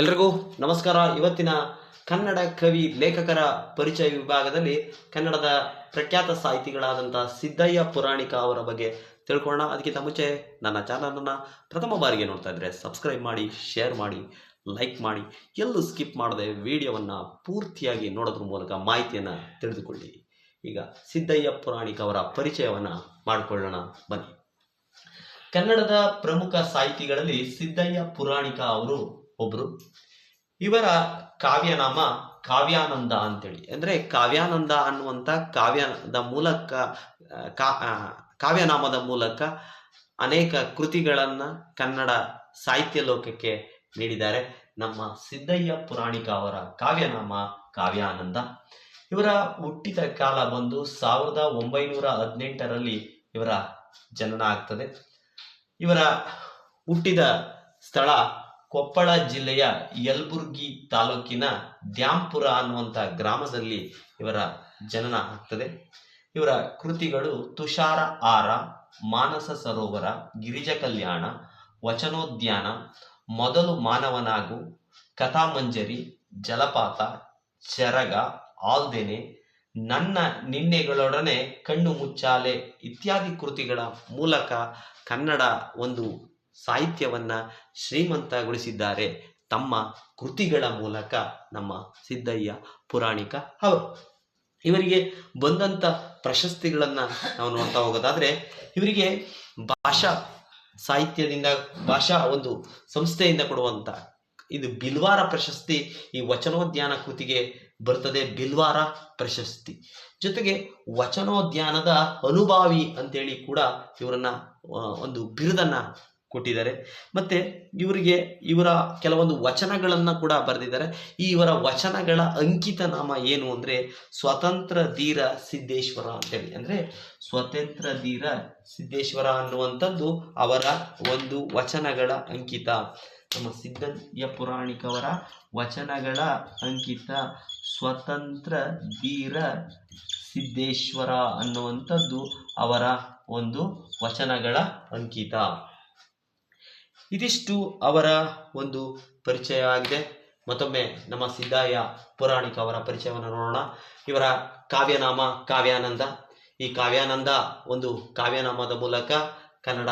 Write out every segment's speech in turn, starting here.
ಎಲ್ರಿಗೂ ನಮಸ್ಕಾರ. ಇವತ್ತಿನ ಕನ್ನಡ ಕವಿ ಲೇಖಕರ ಪರಿಚಯ ವಿಭಾಗದಲ್ಲಿ ಕನ್ನಡದ ಪ್ರಖ್ಯಾತ ಸಾಹಿತಿಗಳಾದಂಥ ಸಿದ್ದಯ್ಯ ಪುರಾಣಿಕ ಅವರ ಬಗ್ಗೆ ತಿಳ್ಕೊಳ್ಳೋಣ. ಅದಕ್ಕಿಂತ ಮುಂಚೆ ನನ್ನ ಚಾನಲನ್ನು ಪ್ರಥಮ ಬಾರಿಗೆ ನೋಡ್ತಾ ಇದ್ರೆ ಸಬ್ಸ್ಕ್ರೈಬ್ ಮಾಡಿ, ಶೇರ್ ಮಾಡಿ, ಲೈಕ್ ಮಾಡಿ. ಎಲ್ಲೂ ಸ್ಕಿಪ್ ಮಾಡದೆ ವಿಡಿಯೋವನ್ನು ಪೂರ್ತಿಯಾಗಿ ನೋಡೋದ್ರ ಮೂಲಕ ಮಾಹಿತಿಯನ್ನು ತಿಳಿದುಕೊಳ್ಳಿ. ಈಗ ಸಿದ್ದಯ್ಯ ಪುರಾಣಿಕ ಅವರ ಪರಿಚಯವನ್ನು ಮಾಡಿಕೊಳ್ಳೋಣ. ಬನ್ನಿ. ಕನ್ನಡದ ಪ್ರಮುಖ ಸಾಹಿತಿಗಳಲ್ಲಿ ಸಿದ್ದಯ್ಯ ಪುರಾಣಿಕ ಅವರು ಒಬ್ಬರು ಇವರ ಕಾವ್ಯನಾಮ ಕಾವ್ಯಾನಂದ ಅಂತೇಳಿ. ಅಂದ್ರೆ ಕಾವ್ಯಾನಂದ ಅನ್ನುವಂಥ ಕಾವ್ಯದ ಮೂಲಕ ಕಾವ್ಯನಾಮದ ಮೂಲಕ ಅನೇಕ ಕೃತಿಗಳನ್ನು ಕನ್ನಡ ಸಾಹಿತ್ಯ ಲೋಕಕ್ಕೆ ನೀಡಿದ್ದಾರೆ. ನಮ್ಮ ಸಿದ್ದಯ್ಯ ಪುರಾಣಿಕ ಅವರ ಕಾವ್ಯನಾಮ ಕಾವ್ಯಾನಂದ. ಇವರ ಹುಟ್ಟಿದ ಕಾಲ ಬಂದು ಸಾವಿರದ ಒಂಬೈನೂರ ಹದಿನೆಂಟರಲ್ಲಿ ಇವರ ಜನನ ಆಗ್ತದೆ. ಇವರ ಹುಟ್ಟಿದ ಸ್ಥಳ ಕೊಪ್ಪಳ ಜಿಲ್ಲೆಯ ಯಲ್ಬುರ್ಗಿ ತಾಲೂಕಿನ ದ್ಯಾಂಪುರ ಅನ್ನುವಂಥ ಗ್ರಾಮದಲ್ಲಿ ಇವರ ಜನನ ಆಗ್ತದೆ. ಇವರ ಕೃತಿಗಳು ತುಷಾರ ಆರ, ಮಾನಸ ಸರೋವರ, ಗಿರಿಜ ಕಲ್ಯಾಣ, ವಚನೋದ್ಯಾನ, ಮೊದಲು ಮಾನವನಾಗು, ಕಥಾಮಂಜರಿ, ಜಲಪಾತ, ಚರಗ, ಆಲ್ದೆನೆ, ನನ್ನ ನಿನ್ನೆಗಳೊಡನೆ ಕಣ್ಣು ಮುಚ್ಚಾಲೆ ಇತ್ಯಾದಿ ಕೃತಿಗಳ ಮೂಲಕ ಕನ್ನಡ ಒಂದು ಸಾಹಿತ್ಯವನ್ನ ಶ್ರೀಮಂತಗೊಳಿಸಿದ್ದಾರೆ. ತಮ್ಮ ಕೃತಿಗಳ ಮೂಲಕ ನಮ್ಮ ಸಿದ್ದಯ್ಯ ಪುರಾಣಿಕ ಅವರು. ಇವರಿಗೆ ಬಂದಂಥ ಪ್ರಶಸ್ತಿಗಳನ್ನು ನಾವು ನೋಡ್ತಾ ಹೋಗೋದಾದ್ರೆ, ಇವರಿಗೆ ಭಾಷಾ ಸಾಹಿತ್ಯದಿಂದ, ಭಾಷಾ ಒಂದು ಸಂಸ್ಥೆಯಿಂದ ಕೊಡುವಂಥ ಇದು ಬಿಲ್ವಾರ ಪ್ರಶಸ್ತಿ, ಈ ವಚನೋದ್ಯಾನ ಕೃತಿಗೆ ಬರ್ತದೆ ಬಿಲ್ವಾರ ಪ್ರಶಸ್ತಿ. ಜೊತೆಗೆ ವಚನೋದ್ಯಾನದ ಅನುಭಾವಿ ಅಂತೇಳಿ ಕೂಡ ಇವರನ್ನ ಒಂದು ಬಿರುದನ್ನ ಕೊಟ್ಟಿದ್ದಾರೆ. ಮತ್ತೆ ಇವರಿಗೆ ಇವರ ಕೆಲವೊಂದು ವಚನಗಳನ್ನ ಕೂಡ ಬರೆದಿದ್ದಾರೆ. ಈ ಇವರ ವಚನಗಳ ಅಂಕಿತ ನಾಮ ಏನು ಅಂದ್ರೆ ಸ್ವತಂತ್ರ ಧೀರ ಸಿದ್ದೇಶ್ವರ ಅಂತೇಳಿ. ಅಂದ್ರೆ ಸ್ವತಂತ್ರ ಧೀರ ಸಿದ್ದೇಶ್ವರ ಅನ್ನುವಂಥದ್ದು ಅವರ ಒಂದು ವಚನಗಳ ಅಂಕಿತ. ನಮ್ಮ ಸಿದ್ದಯ್ಯ ಪುರಾಣಿಕವರ ವಚನಗಳ ಅಂಕಿತ ಸ್ವತಂತ್ರ ಧೀರ ಸಿದ್ದೇಶ್ವರ ಅನ್ನುವಂಥದ್ದು ಅವರ ಒಂದು ವಚನಗಳ ಅಂಕಿತ. ಇದಿಷ್ಟು ಅವರ ಒಂದು ಪರಿಚಯ ಆಗಿದೆ. ಮತ್ತೊಮ್ಮೆ ನಮ್ಮ ಸಿದ್ದಾಯ ಪುರಾಣಿಕ ಅವರ ಪರಿಚಯವನ್ನು ನೋಡೋಣ. ಇವರ ಕಾವ್ಯನಾಮ ಕಾವ್ಯಾನಂದ. ಈ ಕಾವ್ಯಾನಂದ ಒಂದು ಕಾವ್ಯನಾಮದ ಮೂಲಕ ಕನ್ನಡ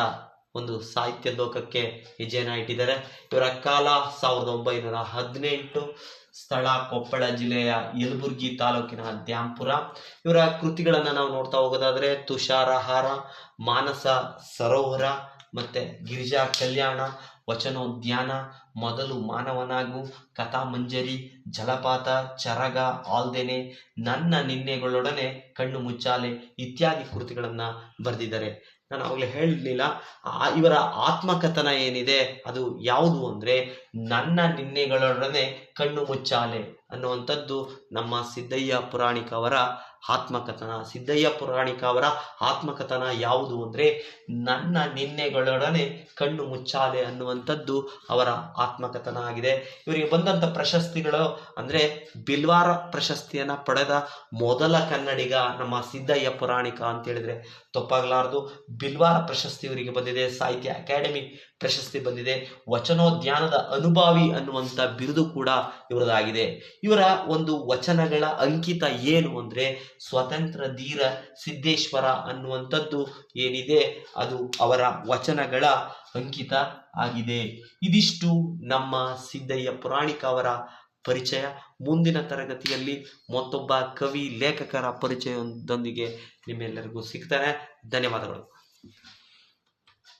ಒಂದು ಸಾಹಿತ್ಯ ಲೋಕಕ್ಕೆ ಹೆಜ್ಜೆಯನ್ನು ಇಟ್ಟಿದ್ದಾರೆ. ಇವರ ಕಾಲ ಸಾವಿರದ ಒಂಬೈನೂರ ಹದಿನೆಂಟು. ಸ್ಥಳ ಕೊಪ್ಪಳ ಜಿಲ್ಲೆಯ ಯಲಬುರ್ಗಿ ತಾಲೂಕಿನ ದ್ಯಾಂಪುರ ಇವರ ಕೃತಿಗಳನ್ನು ನಾವು ನೋಡ್ತಾ ಹೋಗೋದಾದ್ರೆ ತುಷಾರಹಾರ, ಮಾನಸ ಸರೋವರ ಮತ್ತೆ ಗಿರಿಜಾ ಕಲ್ಯಾಣ, ವಚನೋದ್ಯಾನ, ಮೊದಲು ಮಾನವನಾಗು, ಕಥಾಮಂಜರಿ, ಜಲಪಾತ, ಚರಗ, ಆಲ್ದೆನೆ, ನನ್ನ ನಿನ್ನೆಗಳೊಡನೆ ಕಣ್ಣು ಮುಚ್ಚಾಲೆ ಇತ್ಯಾದಿ ಕೃತಿಗಳನ್ನು ಬರೆದಿದ್ದಾರೆ. ನಾನು ಅವಾಗಲೇ ಹೇಳಲಿಲ್ಲ ಇವರ ಆತ್ಮಕಥನ ಏನಿದೆ, ಅದು ಯಾವುದು ಅಂದರೆ, ನನ್ನ ನಿನ್ನೆಗಳೊಡನೆ ಕಣ್ಣು ಮುಚ್ಚಾಲೆ ಅನ್ನುವಂಥದ್ದು ನಮ್ಮ ಸಿದ್ದಯ್ಯ ಪುರಾಣಿಕ ಅವರ ಆತ್ಮಕಥನ, ಸಿದ್ದಯ್ಯ ಪುರಾಣಿಕ ಅವರ ಆತ್ಮಕಥನ ಯಾವುದು ಅಂದರೆ ನನ್ನ ನಿನ್ನೆಗಳೊಡನೆ ಕಣ್ಣು ಮುಚ್ಚಾಲೆ ಅನ್ನುವಂಥದ್ದು ಅವರ ಆತ್ಮಕಥನ ಆಗಿದೆ. ಇವರಿಗೆ ಬಂದಂಥ ಪ್ರಶಸ್ತಿಗಳು ಅಂದರೆ ಬಿಲ್ವಾರ ಪ್ರಶಸ್ತಿಯನ್ನು ಪಡೆದ ಮೊದಲ ಕನ್ನಡಿಗ ನಮ್ಮ ಸಿದ್ದಯ್ಯ ಪುರಾಣಿಕ ಅಂತ ಹೇಳಿದ್ರೆ ತಪ್ಪಾಗಲಾರದು. ಬಿಲ್ವಾರ ಪ್ರಶಸ್ತಿ ಇವರಿಗೆ ಬಂದಿದೆ. ಸಾಹಿತ್ಯ ಅಕಾಡೆಮಿ ಪ್ರಶಸ್ತಿ ಬಂದಿದೆ. ವಚನೋದ್ಯಾನದ ಅನುಭಾವಿ ಅನ್ನುವಂಥ ಬಿರುದು ಕೂಡ ಇವರದಾಗಿದೆ. ಇವರ ಒಂದು ವಚನಗಳ ಅಂಕಿತ ಏನು ಅಂದರೆ ಸ್ವತಂತ್ರ ಧೀರ ಸಿದ್ದೇಶ್ವರ ಅನ್ನುವಂಥದ್ದು ಏನಿದೆ ಅದು ಅವರ ವಚನಗಳ ಅಂಕಿತ ಆಗಿದೆ. ಇದಿಷ್ಟು ನಮ್ಮ ಸಿದ್ದಯ್ಯ ಪುರಾಣಿಕ ಅವರ ಪರಿಚಯ. ಮುಂದಿನ ತರಗತಿಯಲ್ಲಿ ಮತ್ತೊಬ್ಬ ಕವಿ ಲೇಖಕರ ಪರಿಚಯದೊಂದಿಗೆ ನಿಮ್ಮೆಲ್ಲರಿಗೂ ಸಿಗ್ತಾನೆ. ಧನ್ಯವಾದಗಳು.